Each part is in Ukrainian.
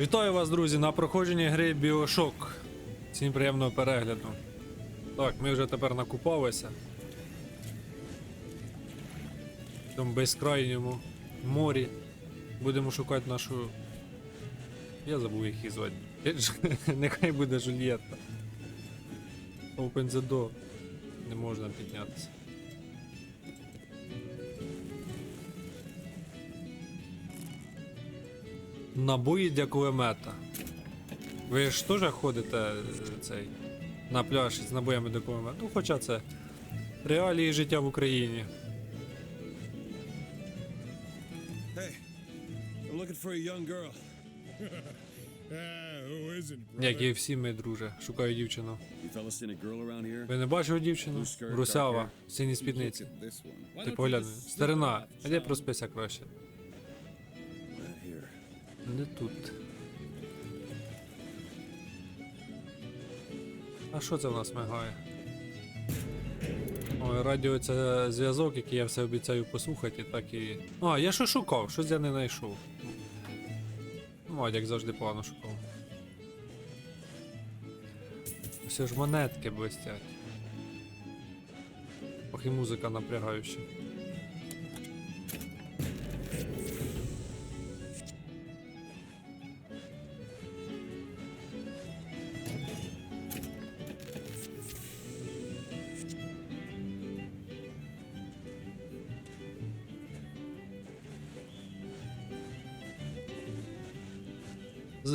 Вітаю вас, друзі, на проходженні гри Bioshock. Всім приємного перегляду. Так, ми вже тепер накупалися. В тому безкрайньому морі. Будемо шукати нашу. Я забув їх її звати. Нехай буде Жульєтта. Open the door. Не можна піднятися. Набої для кулемета. Ви ж теж ходите е, цей, на пляж з набоями до кулемета? Ну, хоча це реалії життя в Україні. Як і всі ми, друже, шукаю дівчину. Ви не бачили дівчину? Русява, в синій спідниці. Ти just старина, а де проспися краще? Не тут. А що це в нас мигає? Ой, радіо це зв'язок, який я все обіцяю послухати, так і. А, я що шукав, щось я не знайшов. Ну, як завжди погано шукав. Все ж монетки блестять. Ох і музика напрягаюча.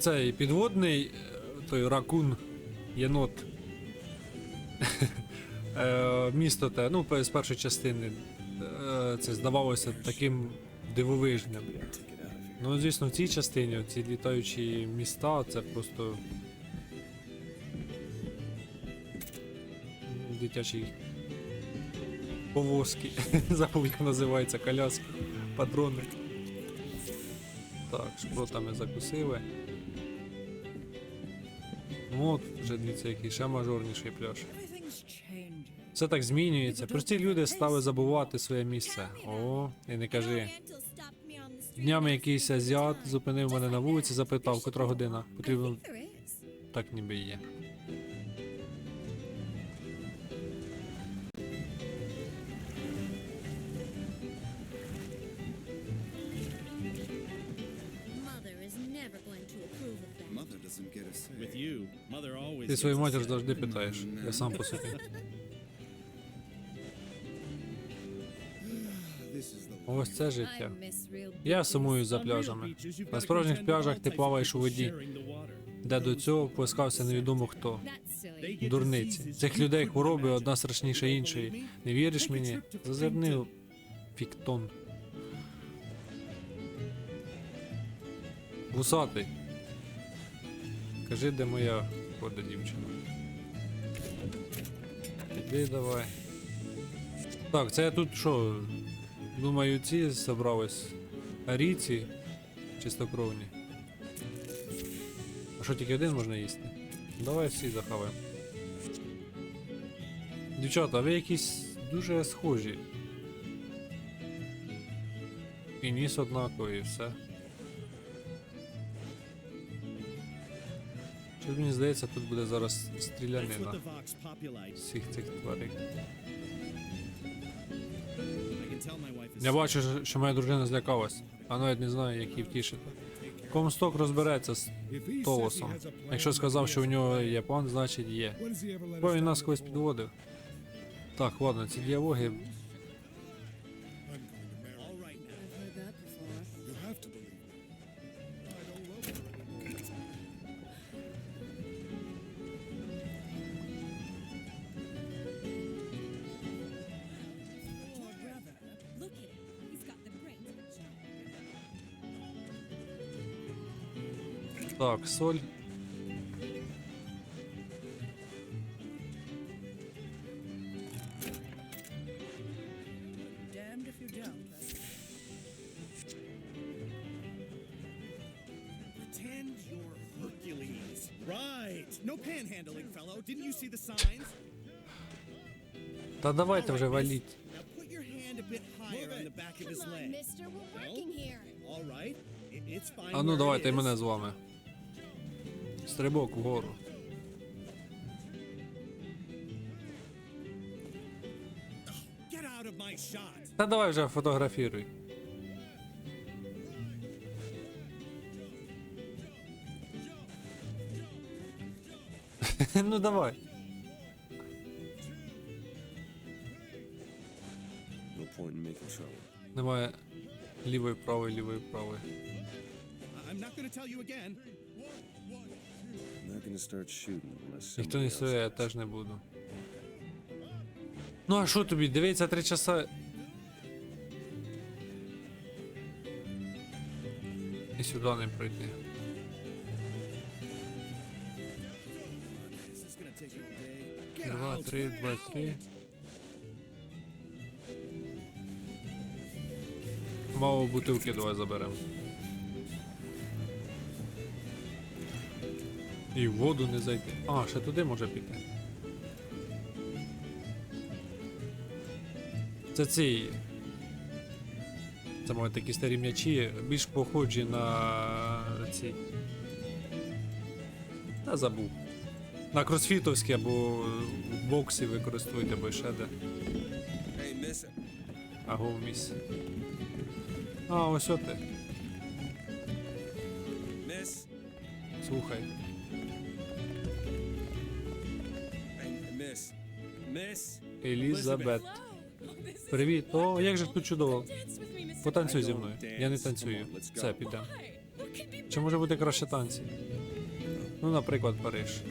Цей підводний е, той ракун, єнот. Е, Місто те, ну, з першої частини. е, Це здавалося таким дивовижним. Ну, звісно, в цій частині ці літаючі міста це просто. Дитячі повозки. Забув, як називається, коляски, патрони. Так, шпротами закусили. Ну от, вже дивіться, який ще мажорніший пляж. Все так змінюється. Прості люди стали забувати своє місце. О, і не кажи. Днями якийсь азіат зупинив мене на вулиці, запитав, котра година. Потрібно так ніби є. Свою матір завжди питаєш. Я сам по собі. Ось це життя. Я сумую за пляжами. На справжніх пляжах ти плаваєш у воді, де до цього плескався невідомо хто. Дурниці. Цих людей хвороби одна страшніша іншої. Не віриш мені? Зазирни Фіктон. Вусатий. Кажи, де моя хода дівчина. Іди давай. Так, це я тут що? Думаю, ці зібрались. Арійці чистокровні. А що тільки один можна їсти? Давай всі захаваємо. Дівчата, ви якісь дуже схожі. І ніс однаковий, і все. Щось мені здається, тут буде зараз стрілянина всіх цих тварин. Is Я бачу, що моя дружина злякалась, а навіть не знаю, як її втішити. Комсток розбереться з Толосом. Якщо сказав, що у нього є план, значить є. Бо він нас колись підводив. Так, ладно, ці діалоги. Here. All right. I- It's fine. А ну where it давайте і is. мене з вами. Стрибок вгору. Та давай вже фотографіруй. ну давай. Немає лівої, правої, лівої, правої. I'm not going tell you again. Ніхто не стоїть, я теж не буду. Ну а що тобі? Дивіться три часа. І сюди не пройти. Два, три, два, три. Мало бутилки давай заберемо. І в воду не зайти. А, ще туди може піти. Це ці. Це мають такі старі м'ячі, більш похожі на ці. Та забув. На кросфітовські або в боксі використовуйте, або ще де. Аго міс. А, ось о ти. Слухай. Елізабет. Привіт. О, як же тут чудово. Потанцюй зі мною. Я не танцюю. Все, підемо. Чи може бути краще танці? Ну, наприклад, Париж.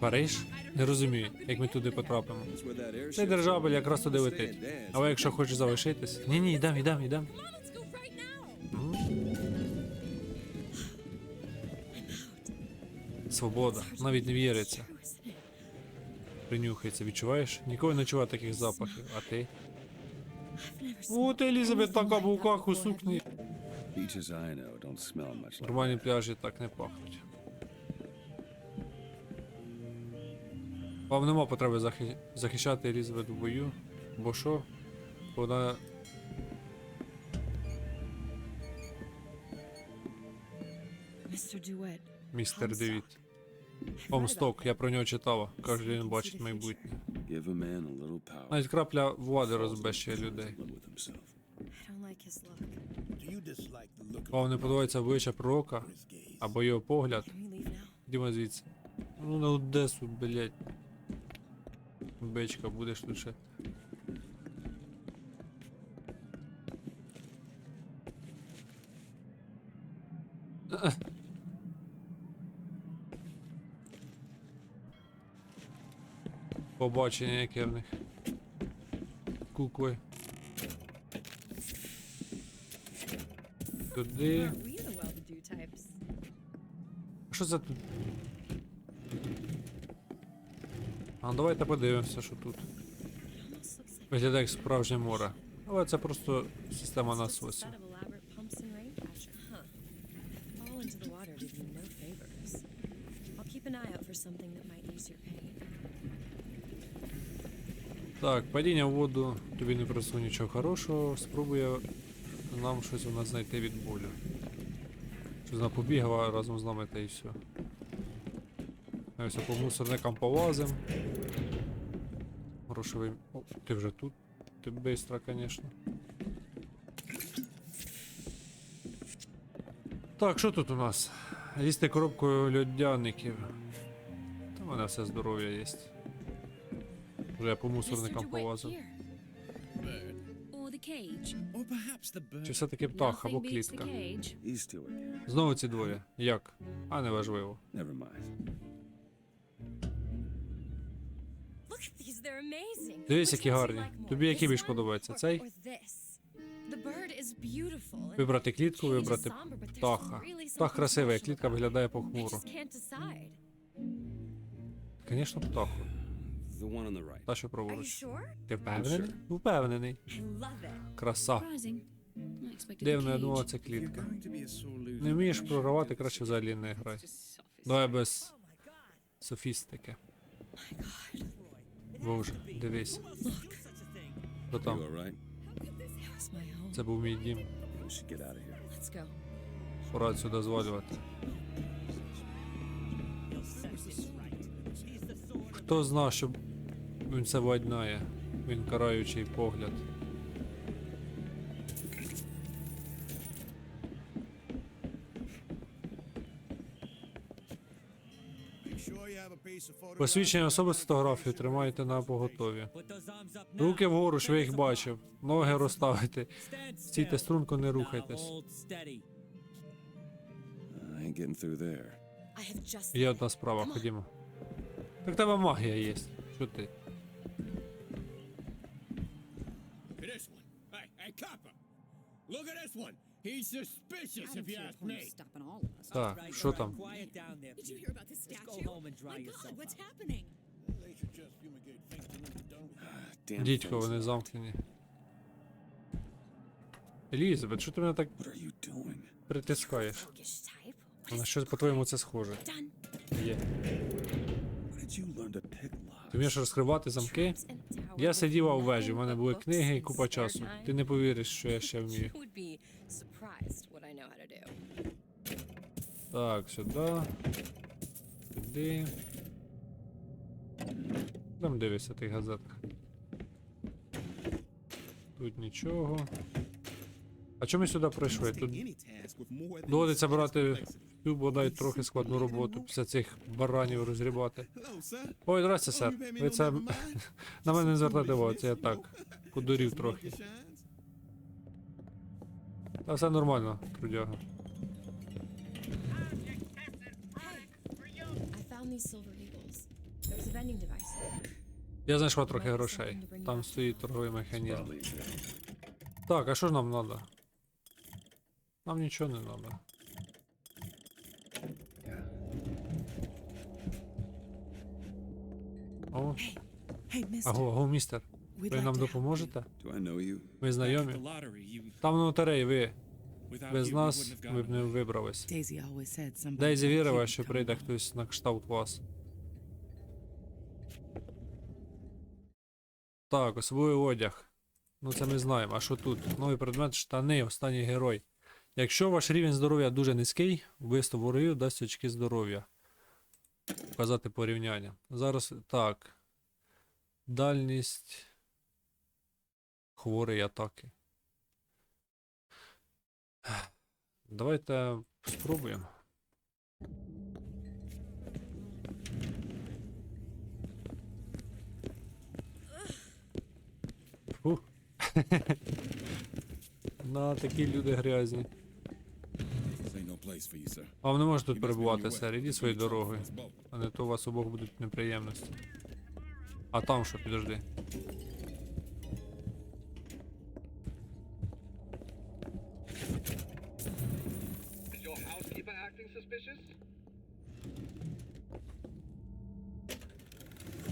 Париж? Не розумію, як ми туди потрапимо. Цей державель якраз туди летить. Але якщо хочеш залишитись. Ні, ні, йдем, йдем, йдем. Свобода. Навіть не віриться. Принюхається, відчуваєш? Ніколи не чував таких запахів, а ти? От Елізабет така в руках у сукні. Нормальні пляжі так не пахнуть. Вам нема потреби захи... захищати Елізабет в бою. Бо що? Вона. Містер Девід. Помсток, я про нього читала. Каже, він бачить майбутнє. Навіть крапля влади розбещує людей. Вам не подобається обличчя пророка або його погляд. Діма звідси. Ну на Одесу, блять. Бечка, будеш тут ще. Побачення яке в них. Кукли. Туди. Що це тут? А ну, давайте подивимося, що тут. Виглядає як справжнє море. Але це просто система насосів. Так, падіння в воду тобі не принесло нічого хорошого. Спробує нам щось у нас знайти від болю. Щось вона побігала разом з нами та і все. Все по мусорникам повазим. Грошовий. О, ти вже тут. Ти бистро, звісно. Так, що тут у нас? Їсти коробкою льодяників. Та в мене все здоров'я є. Вже я по мусорникам повазив. Чи все-таки птах або клітка? Знову ці двоє. Як? А не важливо. Дивись, які гарні. Тобі який більш подобається? Цей? Вибрати клітку, вибрати птаха. Птах красивий, а клітка виглядає похмуро. Звісно, птаху. The one on the right. Та що Are you праворуч. sure? Ти впевнений? Впевнений. I love it. Краса. Дивно, я думав, це клітка. Не вмієш програвати, краще взагалі не грай. Давай без софістики. Боже, дивись. Хто там? Це був мій дім. Пора сюди звалювати. Хто знав, що він це владнає? Він караючий погляд. Посвідчення особи з фотографію тримайте на поготові. Руки вгору, щоб я їх бачив. Ноги розставити. Стійте струнко, не рухайтесь. Є одна справа, ходімо. Так тебе магія є. Що ти? Look at this one. Hey, hey, copper. Look at this one. He's suspicious, if you ask me. stopping all of us. Так, що там? Quiet down there. Did you hear about this statue? go home and dry My God, what's happening? Дідько, вони замкнені. Елізабет, що ти мене так притискаєш? На щось по-твоєму це схоже. Є. Ти вмієш розкривати замки? Я сиділа у вежі, в мене були книги і купа часу. Ти не повіриш, що я ще вмію. Так, сюди. Туди. Там дивишся тих газетах. Тут нічого. А чому ми сюди прийшли? Тут доводиться брати. Цю бодай трохи складну роботу після цих баранів розгрібати. Ой, здрасте, сер. Ви це на мене не звертайте увагу, це я так подурів трохи. Та все нормально, трудяга. Я знайшла трохи грошей. Там стоїть торговий механізм. Так, а що ж нам треба? Нам нічого не треба. О, аго, аго, містер. Ви нам допоможете? Ми знайомі? Там на лотереї ви. Без нас ми б не вибрались. Дейзі вірила, що прийде хтось на кшталт вас. Так, особливий одяг. Ну це ми знаємо. А що тут? Новий предмет штани, останній герой. Якщо ваш рівень здоров'я дуже низький, вбивство ворогів дасть очки здоров'я. Показати порівняння. Зараз так. Дальність. Хворий атаки. Давайте спробуємо. На такі люди грязні. Ви не можете тут перебувати, сер. Ідіть us both. А не то у вас обох будуть неприємності. А там що, підожди.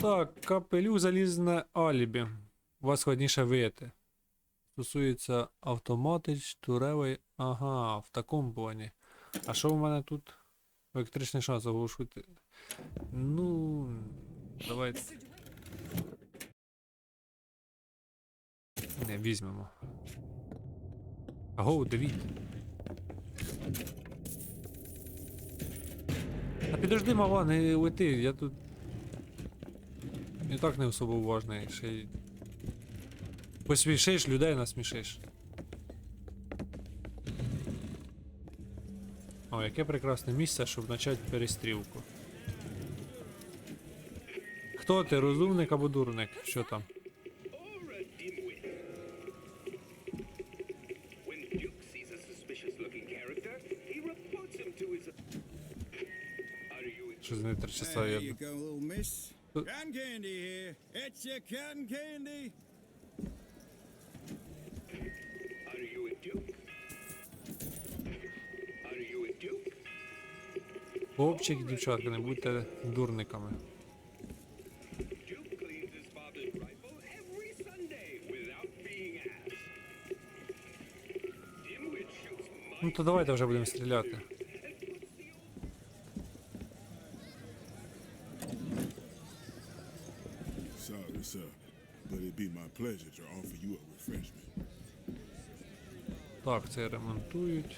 Так, капелю залізне алібі. У вас складніше вияти. Стосується автоматич, туревий. Ага, в такому плані. А що в мене тут? Електричний шанс оголошувати. Ну. Давайте. Не, візьмемо. Аго, Давід. А підожди, мала, не лети, я тут. І так не особо уважний, ще й. Посмішиш, людей насмішиш. О, яке прекрасне місце, щоб почати перестрілку. Хто ти, розумник або дурник? Що там? Що за не три часа There я. Uh, Cotton candy here. It's your cotton candy. Хлопчик, дівчатка, не будьте дурниками. Ну то давайте вже будемо стріляти. Sorry, sir, but it'd be my pleasure to offer you a refreshment. Так, це ремонтують.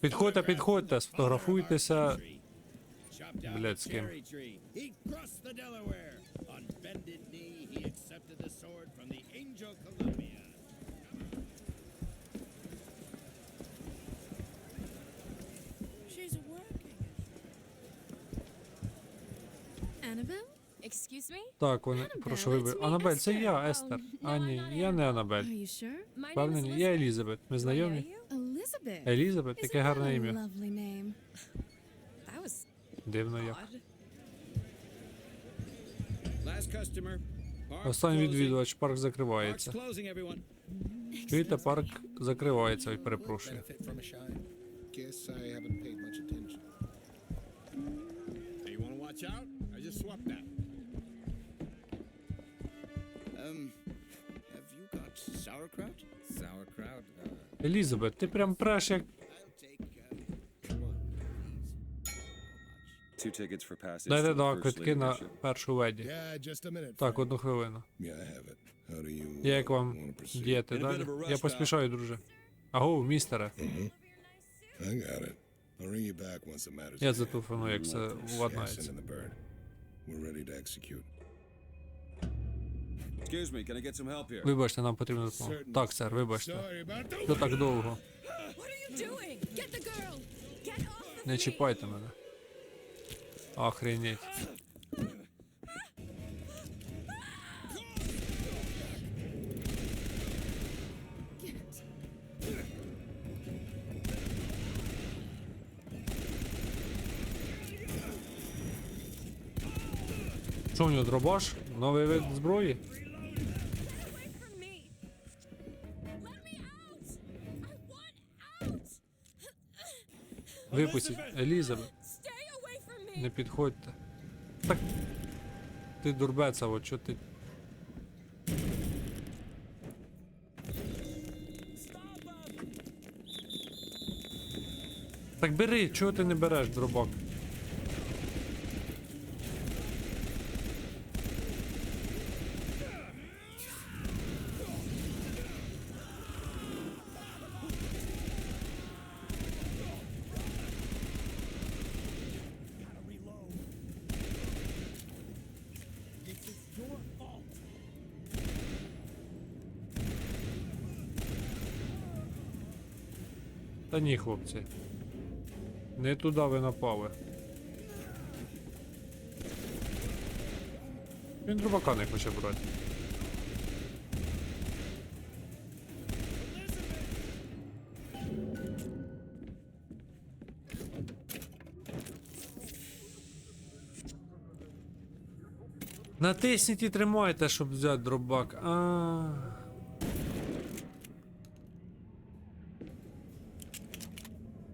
Підходьте, підходьте, сфотографуйтеся. Блядь, з ким? Так, вони. Прошу me, Анабель, це я, Oh, Естер. А ні, я не. Анабель. Впевнений, я. Елізабет. Ми знайомі? Елізабет, яке гарне ім'я. Дивно як. Останній відвідувач, парк закривається. Чуєте, парк закривається, перепрошую. Елізабет, ти прям преш як. Uh. Дайте два квитки на першу minute. Так, одну хвилину. you Як uh, вам діяти далі? Я поспішаю, друже. Аго, містере. Я зателефоную, як це владнається. Вибачте, нам потрібна допомога. Так, сер, вибачте. Sorry. Що так довго? What are you doing? Get the girl! Get off of Не чіпайте мене. Охренеть. Що у нього дробаш? Новий вид зброї? Випустіть. Елізабет, не підходьте. Так. Ти дурбеца, от що ти. Так бери, чого ти не береш дробак? Ні, хлопці. Не туди ви напали. Він дробака не хоче брати. Натисніть і тримайте, щоб взяти дробак. А.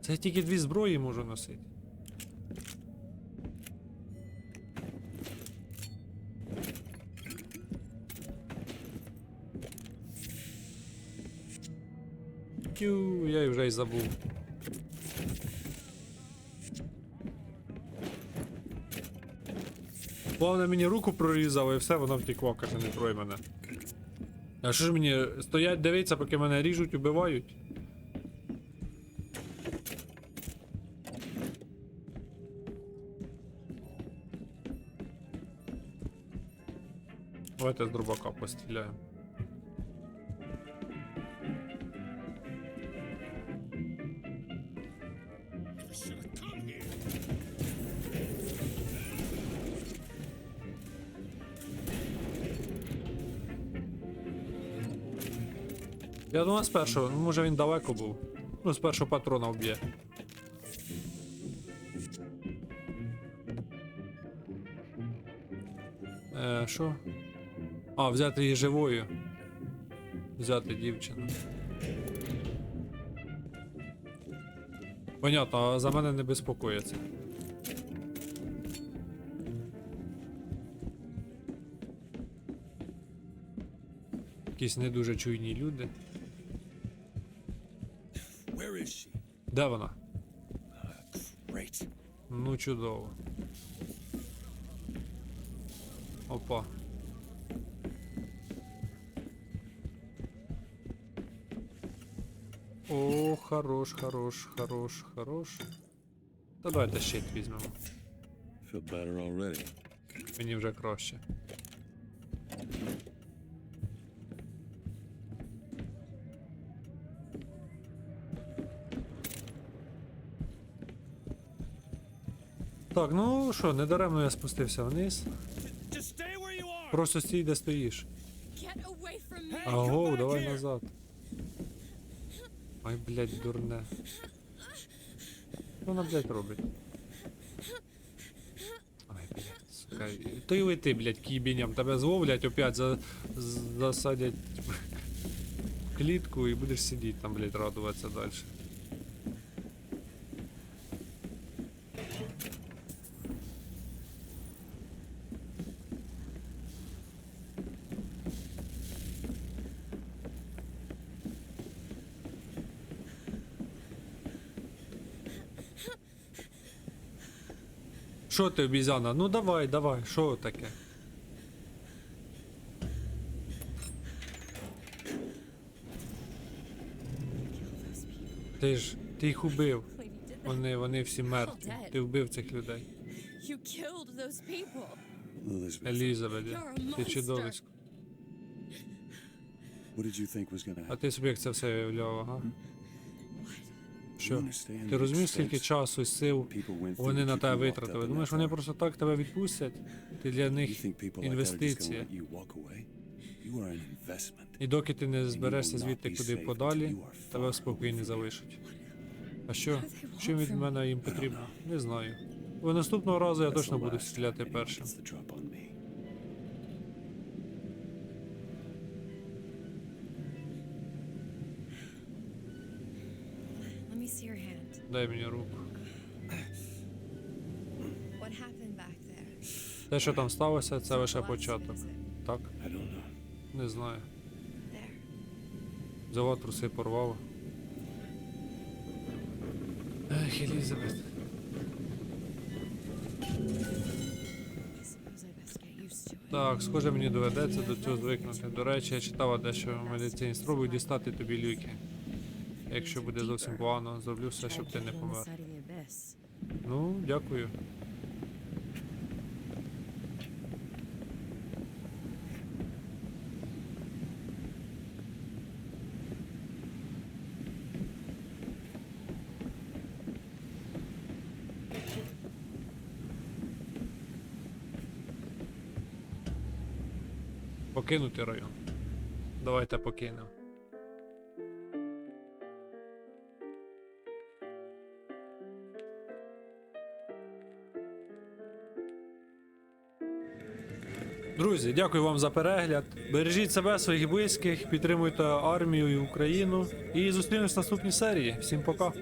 Це тільки дві зброї можу носити. Тю, я вже й забув. Головне мені руку прорізало і все, воно втекло, каже, не трой мене. А що ж мені стоять, дивиться, поки мене ріжуть, убивають? Давайте з дробака постріляємо. Я думаю, з першого, ну, може він далеко був. Ну, з першого патрона вб'є. Е, що? А, взяти її живою. Взяти дівчину. Понятно, за мене не безпокоїться. Якісь не дуже чуйні люди. Де вона? Ну, чудово. Опа. О, хорош, хорош, хорош, хорош. Та давайте щит візьмемо. Feel better already. Мені вже краще. Так, ну що, недаремно я спустився вниз. Просто стій, де стоїш. Аго, давай назад. Ай, блядь, дурне. Що вона, блядь, робить? Ай, блядь, сука. То й лети, блядь, кібіням. Тебе зловлять, опять за... з- засадять в клітку і будеш сидіти там, блядь, радуватися далі. Ти, обізяна? Ну давай, давай, що таке? Ти ж, ти їх убив. Вони, вони всі мертві. Ти вбив цих людей. Елізабет, ти чудовисько. А ти собі як це все уявляв, ага? Що? Ти розумієш, скільки часу і сил вони на тебе витратили? Думаєш, вони просто так тебе відпустять? Ти для них інвестиція. І доки ти не зберешся звідти куди подалі, тебе в far спокій не away from залишать. А що? Що від мене їм потрібно? Не знаю. Бо наступного разу я точно буду стріляти першим. Me. See your hand. Дай мені руку. What happened back there? Те, що там сталося, це лише початок. Так? I don't know. Не знаю. There. Взяла труси порвала. Ех, Елізабет. I suppose I best get used to it. Так, схоже, мені доведеться до цього звикнути. До речі, я читала дещо в медицині. Спробуй дістати тобі ліки. Якщо буде зовсім погано, зроблю все, щоб ти не помер. Ну, дякую. Покинути район. Давайте покинемо. Друзі, дякую вам за перегляд. Бережіть себе, своїх близьких, підтримуйте армію і Україну. І зустрінемось в наступній серії. Всім пока.